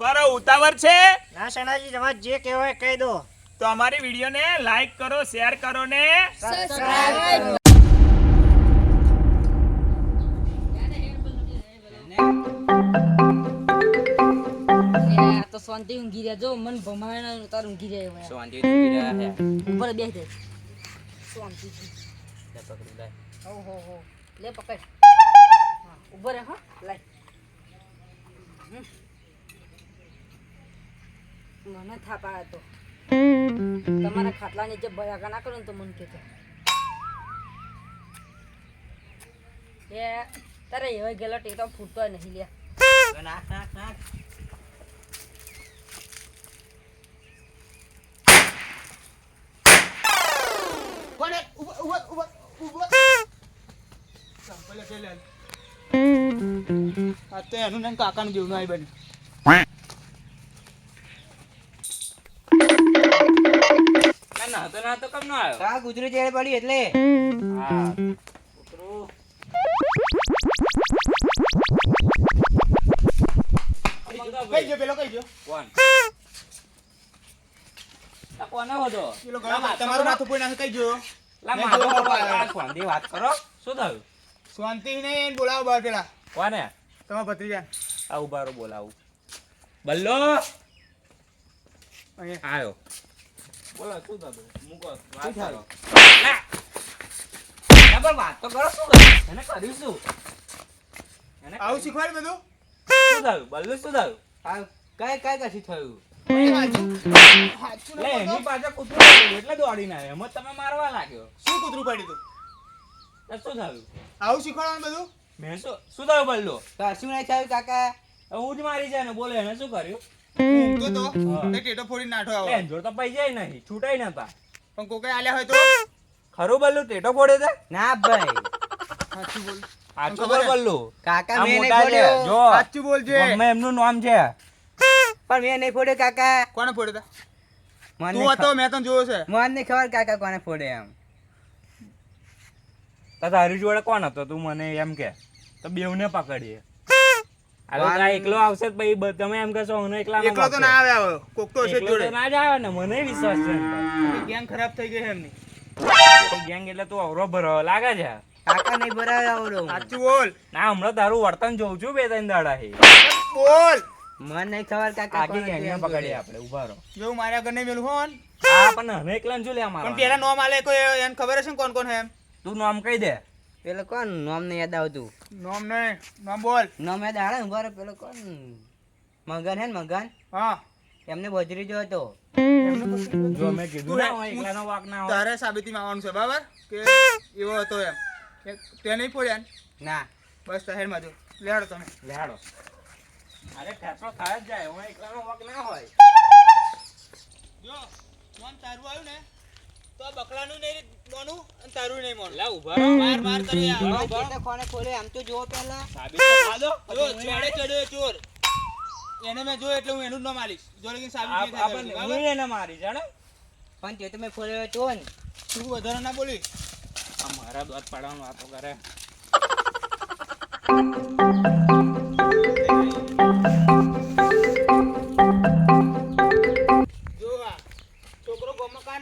બરો ઉતાવળ છે? ના સણાજી તમારે જે કહેવાય કહી દો. તો અમારી વિડીયોને લાઈક કરો શેર કરો ને આ તો શાંતિ ઊંઘી રહ્યા. જો મન ભમાયણ તાર ઊંઘી રહ્યા. શાંતિ ઊંઘી રહ્યા છે ઉપર બેસ દે શાંતિ. લે પકડી લે. હો હો હો. લે પકડ. હા ઊભો રહે હા. લાય. હમ. મને થાપા હતો. તમારા ખાટલા નીચે બયાકા ના કરો ને તો મને કહેજો. એ તારે એવા ગેલો ટેટો ફૂટતો નહીં લ્યા. નાખ નાખ નાખ. કોને ઊભા ઊભા ઊભા ઊભા. સંપલે કે લે આ તો એનું ને કાકાનું જેવું નહીં બન્યું. ના ના તો ના તો કમ નો આવ્યો. કા ગુજરી જેડે પડી એટલે? હા કૂતરું કઈ ગયો પેલો કઈ ગયો કોણ? કોને હતો પેલો તમારું માથું પોઈ નાખે કઈ ગયો લા મેં મારો જોયો બાપા, બાપા. આ શાંતિ વાત કરો? શું થયું? શાંતિ ને બોલાવો બહાર પેલા. કોને? તમારા ભત્રીજા. આવું ઉભારો બોલાવું. બલ્લો! આવ્યો બોલો શું થયું મૂકો વાત કરો. લા. લા, પણ વાત તો કરો શું એને કર્યું શું? એને આવું કર્યું? બધું? શું થયું? બલ્લુ શું થયું? કઈ કઈ કશી થયું? લે એની પાછળ કૂતરું પડ્યું એટલે દોડીને આવ્યો. એમાં તમે મારવા લાગ્યો. શું કૂતરું પડ્યું તું? શું થયું? આવું શીખવાડવાનું બધું? મેં શું શું થયું બલ્લુ? કશું નહીં થયું કાકા. હું જ મારી જાય ને બોલે એને શું કર્યું? ઊંઘતો તો. એ ટેટો ફોડી નાઠો આવો. એન જોડે તો જાય નહીં. છૂટાય નતા પણ કોકે આલ્યા હોય તો? ખરું બલ્લુ ટેટો ફોડે છે? ના ભાઈ. સાચું બોલ. સાચું બોલ બલ્લુ. કાકા મેં નહીં ફોડ્યો. જો. સાચું બોલજે ગમે એમનું નામ છે. પણ મેં નહીં ફોડ્યો કાકા. કોને ફોડ્યો તા? મને તું હતો મેં તને જોયો છે. મને નહીં ખબર કાકા કોને ફોડે એમ. તો તારી જોડે કોણ હતો? તું મને એમ કે. તો બેવને પકડીએ. તો એકલો આવશે તો તમે એમ કહેશો હું એકલા એકલો તો ના આવે આવે કોક તો હશે જોડે. ના જ આવે ને મને વિશ્વાસ છે ગેંગ ખરાબ થઈ ગઈ છે એમની. ગેંગ એટલે તું અવરો ભરો લાગે છે? કાકા નહીં ભરાવે આવડો સાચું બોલ. ના હમણાં તારું વર્તન જોઉં છું બે ત્રણ દાડા બોલ. મને નહીં ખબર કાકા ગેંગને પકડીએ ફોડે. આપણે ઊભા રહો. જો મારા ઘર નહીં મેલું હોન. હા પણ હવે એકલા શું લે પણ પેલા નોમ આલે કોઈ એને ખબર હશે ને કોણ કોણ હે એમ? તું નોમ કહી દે. પેલો કોણ નામ ને યાદ આવતું? નોમ ને નોમ બોલ. નામ યાદ આવે ઊભા રહો, પેલો કોણ? મગન હે ને મગન? હા. એમને બજરી જો હતો. જો મેં કીધું ને એકલાનો વાક ના હોય. તારે સાબિતી આવવાનું છે બરાબર? કે એવો હતો એમ. કે તે નહીં ફોડ્યા ના? બસ તો માં જો લેડો તમે. લેહાડો અરે ઠેસો થાય જ જાય હું એકલાનો વાક ના હોય. જો મન તારું આવ્યું ને તો બકલાનું નહીં મોનું અને તારું નહીં મોનું લે ઊભા માર માર કરી આ. બરાબર. કોને ખોલે? આમ તો જુઓ પેલા સાબિત તો જો ચોડે ચડ્યો ચોર. એને મેં જો એટલે હું એનું જ ન મારીશ. જો લેકિન સાબિત નહીં થાય હું એને મારી જાણે? પણ તે તમે ખોલ્યો તો ને. તું વધારે ના બોલી આ મારા દોત પાડવાનું વાતો કરે.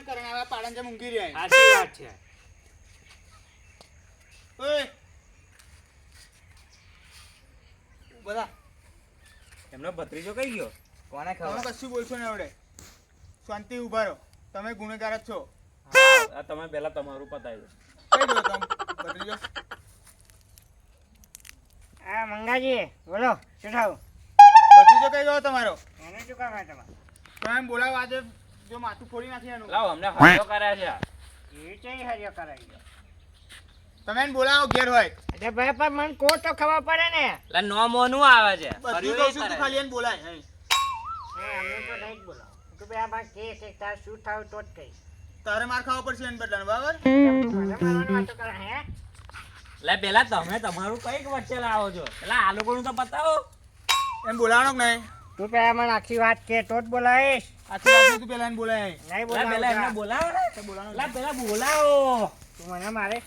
ગોમાં કરે હવે પાડન જેમ ઊંઘી રહ્યા સાચી વાત છે. ઓય. બધા એમનો ભત્રીજો કઈ ગયો? કોને તમે ખબર કશું બોલશો ને આવડે. શાંતિ ઊભા રહો. તમે ગુનેગાર જ છો. હા, તમે પહેલા તમારું પતાવી દો. કઈ દો તમે? ભત્રીજો? આ મંગાજી બોલો શું થયું ભત્રીજો કઈ ગયો તમારો? એને શું કામ તમારે? તમે એમ બોલાવો આજે જો માથું ફોડી નાખી એનું. લાવો અમને હાથો કર્યા છે. એ ચઈ હરિયો કરાવી ગયો તમે એને બોલાવો ઘેર હોય. અરે ભાઈ પણ મને કો તો ખબર પડે ને. એટલે નો મોનું આવે છે. બધું કહું છું ખાલી એને બોલાય હે. અમને તો નહીં જ બોલાવો. તું ભાઈ આમાં કે છે તાર શું થાવ તો જ કઈ તારે માર ખાવા પડશે એને બદલાને બરાબર? મારવાની વાતો કરે હે? એટલે પેલા તમે તમારું કંઈક વચ્ચે લાવો છો. એટલે આ લોકોનું તો બતાવો એમ બોલાવાનો કે નહીં? તું પેલા મને આખી વાત કે તો જ બોલાવીશ. આખી વાત તું પેલા બોલાય. નહીં બોલા પેલા એને બોલાવો ને. તો બોલાવાનો એટલે પેલા બોલાવો. તું મને મારે.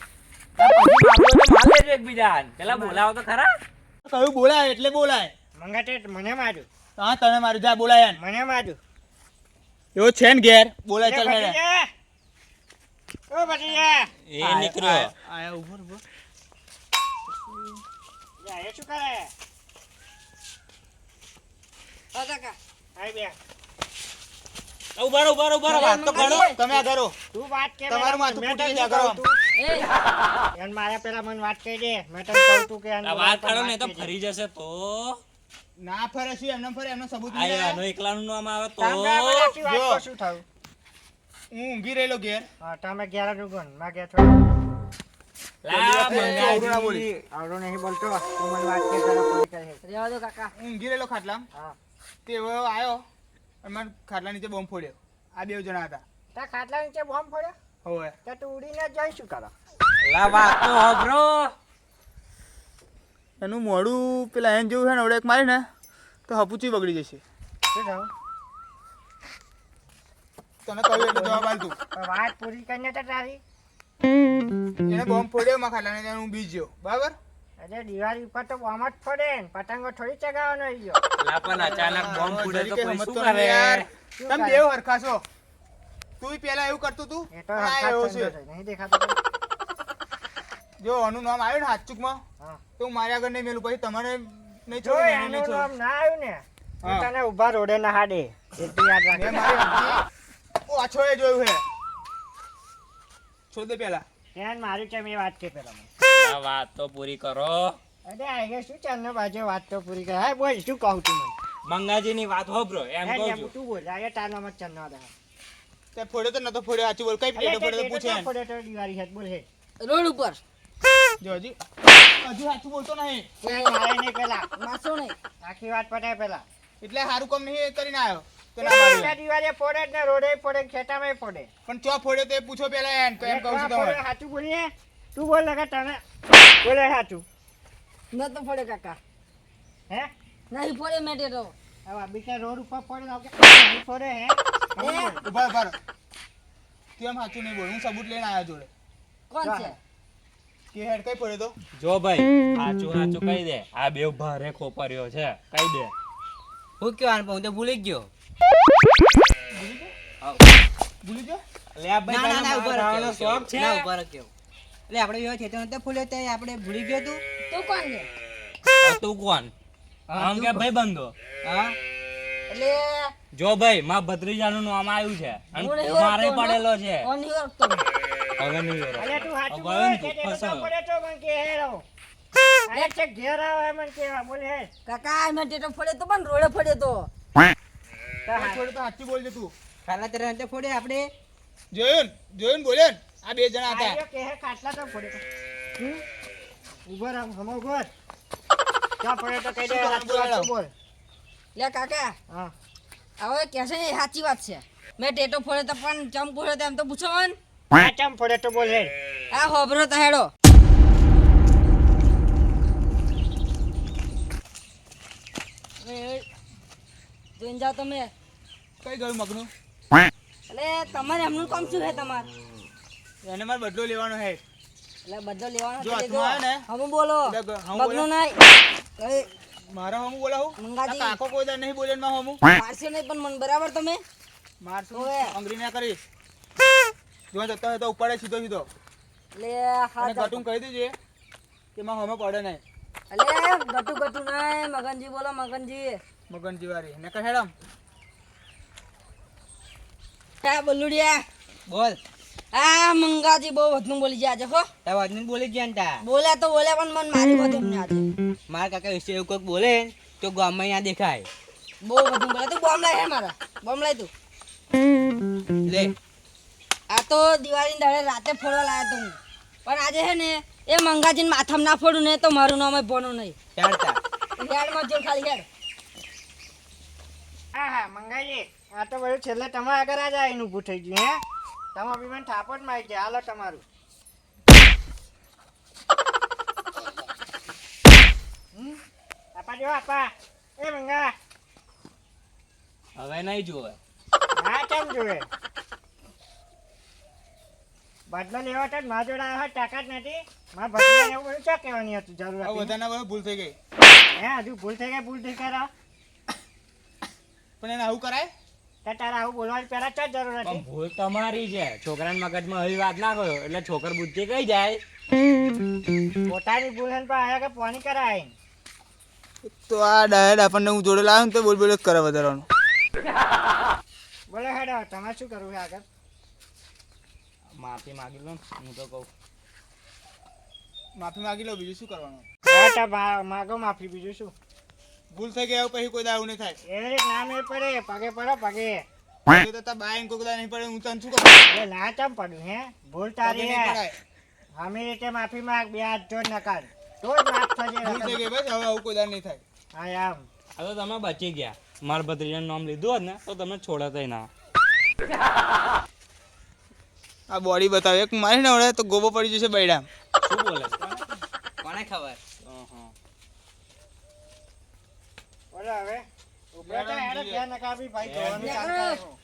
પેલા બોલાવો તો ખરા. કયું બોલાય એટલે બોલાય. મંગાતે મને માર્યું હા તને મારું જા બોલાય. મને મારું એવો છે ને ઘેર. બોલાય ચાલ હેડે. ઓ ભત્રીજા. એ નીકળ્યો. આયા, આયા, ઊભો ઊભો. જા, એ શું કરે? હા કાકા. આઈ બે. ઊભા રહો, ઊભા રહો, ઊભા રહો, વાત તો કરો તમે આ કરો તું વાત કે તમારું માથું ફૂટી ગયા કરો. એન મારે પેલા મને વાત કહી દે. મેં તને કહું તું કે આ વાત બોલાવ ને તો ફરી જશે તો. ના ફરે શું એમને ફરે એમનો સબૂત નહીં આનો એકલાનું નામ આવે તો. તામ ગયા પછી આખી વાત જો. શું થયું? હું ઊંઘી રહેલો ઘેર. હા તમે ગયા રૂગનમાં ગયા છો. લા, પેલી વખતે ના બોલી. મંગાજી. નહીં બોલતો. તું મને વાત કે તારા પૂરી કરે. રહેવા દો કાકા. ઊંઘી રહેલો ખાટલામાં હા. તે એવો આવ્યો અને મને ખાટલા નીચે બોમ્બ ફોડ્યો. આ બે જણા હતા. તા ખાટલા નીચે બોમ્બ ફોડ્યો? હોય તો તું ઉડીને જઈ શું કરો? લા, વાત તો હોભળો. એનું મોડું પેલા એન જેવું છે ને ઓળખ મારી ને તો હપુચી બગડી જશે. તને કહ્યું એટલે જવાબ આલ તું. વાત પૂરી કરીને તો તારી. એને બોમ્બ ફોડ્યો માં ખાટલા નીચે હું બીજ ગયો બરાબર? અરે દિવાળી ઉપર તો બોમ્બ જ ફોડે ને. પતંગો થોડી ચગાવવાનો ગયો. લા, પણ અચાનક બોમ્બ ફૂટે તો કોઈ શું કરે? યાર. તમે? બેવ હરખા તું પેલા એવું કરતું તું. એ તો આ હરખા એવો જ છે. નહીં દેખાતો જો આનું નામ આવ્યું ને હાથચુકમાં તો હું મારી આગળ નહીં મેલું. પછી તમારે નહીં જો છોડું એને નામ ના આવ્યું ને. પોતાને ઊભા તને ઊભા રોડે ના હાડે એટલી યાદ રાખે ઓછો એ જોયું છે છોડ દે પેલા ત્યાં મારી છે મેં વાત કે પેલા વાત તો પૂરી કરો. અરે આગે શું ચાલનો બાજુ વાત તો પૂરી કરે? હા બોલ શું કહું તું મને? મંગાજીની વાત હોભળો એમ કહું છું. તું બોલ આગે તારનો મત ચાલનો દે તે ફોડ્યો તો નતો ફોડ્યો સાચું બોલ કઈ અરે ફોડ્યો તો પૂછે ના તો દિવાળી છે બોલ હે. રોડ ઉપર. જો હજી હજી બોલતો નહીં. મારે નહીં પેલા. મારશો નહીં. આખી વાત પટાય પેલા. એટલે સારું કામ નહીં કરીને આવ્યો. ફોડે ને રોડે ફોડે ખેતામાં ફોડે. પણ ચો ફોડ્યો તે પૂછો પેલા એમ કહું છું તમારે. સાચું બોલીએ? તું બોલ કાકા તને બોલે સાચું ન તો પડે કાકા. હે? નહીં પડે મેટે તો હવે બીજા રોડ ઉપર પડે ને આવું કે નહીં ફોડે હે? ઊભા ઊભા કેમ સાચું નહીં બોલ? હું સબૂત લઈને આવ્યો જોડે. કોણ છે? કે હેડ કઈ પડે તો? જો ભાઈ સાચું સાચું કહી દે. આ બે ભારે ખોપર્યો છે. કહી દે. હું કયો આને હું તો ભૂલી ગયો. ભૂલી ગયો? લે આ ભાઈ ના ના ના તને ઊભા મારવાનો શોખ છે. રહો કેવું? એટલે આપણે એવો ખેતર નતો ફૂલ્યો તે આપણે ભૂલી ગયો તું. તું કોણ છે? તું કોણ? આમ કે ભાઈ બંધો હા. એટલે જો ભાઈ માં ભત્રીજાનું નામ આવ્યું છે અને મારે પડેલો છે? હવે નહીં વેરો. અરે તું હાચું બોલ કે તે પડે તો મને કે હેરો. અરે છે ઘેર આવે મને કેવા બોલ હે. કાકા આ મેટે તો પડે તો પણ રોડે ફોડે તો. તો. ફોડ્યો તો સાચું બોલજે તું. ખાલા તેરે ફોડે આપણે. જોયું? જોયું ને બોલ્યો ને? આ બે જણા હતા. કે હે ખાટલા તો ફોડે હમ? ઊભો રામ હમો ઊભો ક્યાં પડે તો કહી દે સાચું બોલ. લે કાકા હા. હવે કે છે સાચી વાત છે. મેં ટેટો ફોડે તો પણ ચમ ફોડે તો એમ તો પૂછો મન આ ચમ ફોડે તો બોલ હે આ હોબરો તો હેડો. જોઈને જાઓ તમે. કઈ ગયું મગનું? એટલે તમારે એમનું કામ શું છે તમારે? એને મારે બદલો લેવાનો હે. એટલે બદલો લેવાનો જો હાથમાં આવે ને, હમું બોલો. ગ- નહીં. મારા હમું બોલાવું. મંગાજી. કાકો કોઈ દા નહીં બોલે માં હમું. મારશો નહીં પણ મન બરાબર તમે? મારશો ઓવે. ના કરીશ. જો જતો હોય તો ઉપાડે સીધો સીધો. અને હા ગટું કહી દેજે કે માં હમે પડે નહીં. એટલે ગટુ ગટુ નહીં. મગનજી બોલો મગનજી. મગનજી વારી. ને કહે હેડમ. હા બલુડિયા. બોલ. આ મંગાજી બહુ વધનું બોલી ગયા આજે હો. તે વાતને બોલી ગયા ને તા. બોલ્યા તો બોલે પણ મન મારી બધું ને આજે મારા કાકા વિશે એવું કોઈક બોલે ને તો ગામમાં અહીંયા દેખાય. બહુ વધુ બોલે. તું બોમ લાય હે મારા. બોમ લાય તું. લે. આ તો દિવાળી દાડે રાતે ફોડવા લાયા તું પણ આજે હે ને એ મંગાજીને માથામાં ના ફોડું ને તો મારું નામ ભણું નહીં. ચાલતા હેડમાં જો ખાલી હેડ હા હા મંગાજી આ તો બધું છેલ્લે તમારા આગળ આ જાય એનું થઈ ગયું હે? તમે અભિમાન થાપટ મારી ગયા હાલો તમારું. આપા જો આપા. એ મંગા. હવે નહીં જોવે હા કેમ જોવે બદલો લેવા તો મા જોડે આવ્યો તાકાત નથી. મારા ભત્રીજાને એવું બધું ચા કહેવાની હતું જરૂર હતી? બધાના બધું ભૂલ થઈ ગઈ. હે હજુ ભૂલ થઈ ગઈ ભૂલ થઈ કરા પણ એને આવું કરાય? તારે આવું બોલવાની પહેલા ચો જરૂર હતી. ભૂલ તમારી છે. છોકરાના મગજમાં આવી વાત ના ગયો એટલે છોકર બુદ્ધિ કઈ જાય? પોતાની ભૂલ હે પણ આયા કે પાણી કરાય. તો આ ડાયરેક્ટ આપણને હું જોડે લાવ્યો ને તો બોલ બોલ જ કરે વધારવાનું. બોલે હેડો તમારે શું કરવું છે આગળ? માફી માગી લો હું તો કહું. માફી માગી લો બીજું શું કરવાનું? હા માગો માફી બીજું શું? ભૂલ થઈ ગયા પછી કોઈ દાવ નહીં થાય. એવી રીત ના નહીં પડે પગે પડો પગે. એ તો તા બાઈન કોકડા નહીં પડે હું તને શું કહું? એ ના ચમ પડ્યું હે? ભૂલ તારી હે. અમે રીતે માફી માંગ બે હાથ જોડ નકાર તો જ માફ થશે ભૂલ થઈ ગઈ બસ હવે આવું કોઈ દાવ નહીં થાય. હા આમ હવે તો તમે બચી ગયા. મારા ભત્રીજાનું નામ લીધું હોત ને તો તમે છોડતા ના. આ બોડી બતાવે. એક મારી ને તો ગોબો પડી જશે બૈડા. શું બોલે? કોને ખબર? બેટા હેડે ધ્યાન નકાવી ભાઈ ધોવાની કામ